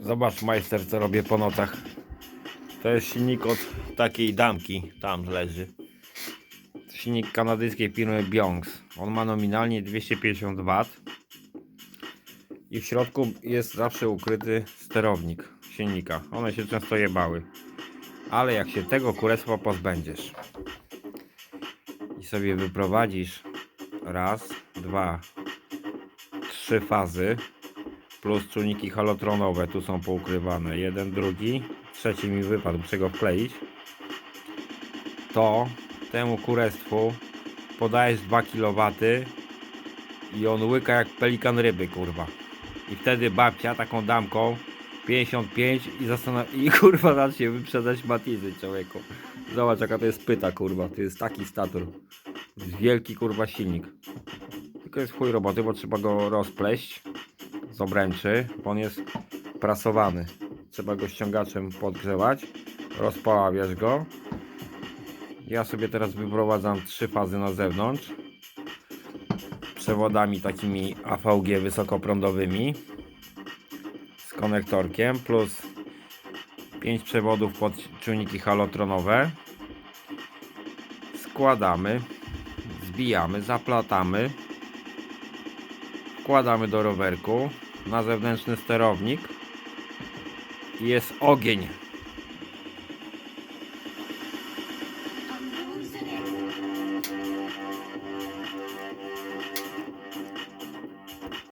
Zobacz majster co robię po nocach. To jest silnik od takiej damki, tam leży. Silnik kanadyjskiej firmy Biongs. On ma nominalnie 250 W. I w środku jest zawsze ukryty sterownik silnika. One się często jebały. Ale jak się tego kurestwa pozbędziesz i sobie wyprowadzisz raz, dwa, trzy fazy plus czujniki halotronowe tu są poukrywane. Jeden, drugi, trzeci mi wypadł, muszę go wkleić. To temu kurestwu podajesz 2 kW i on łyka jak pelikan ryby, kurwa. I wtedy babcia taką damką 55 i zastanawia i kurwa zacznie wyprzedzać Matizy człowieku. Zobacz jaka to jest pyta kurwa, to jest taki stator. Wielki kurwa silnik. Tylko jest chuj roboty, bo trzeba go rozpleść obręczy, bo on jest prasowany. Trzeba go ściągaczem podgrzewać, rozpławiasz go. Ja sobie teraz wyprowadzam trzy fazy na zewnątrz. Przewodami takimi AVG wysokoprądowymi z konektorkiem plus 5 przewodów pod czujniki halotronowe. Składamy, zbijamy, zaplatamy. Wkładamy do rowerku na zewnętrzny sterownik i jest ogień.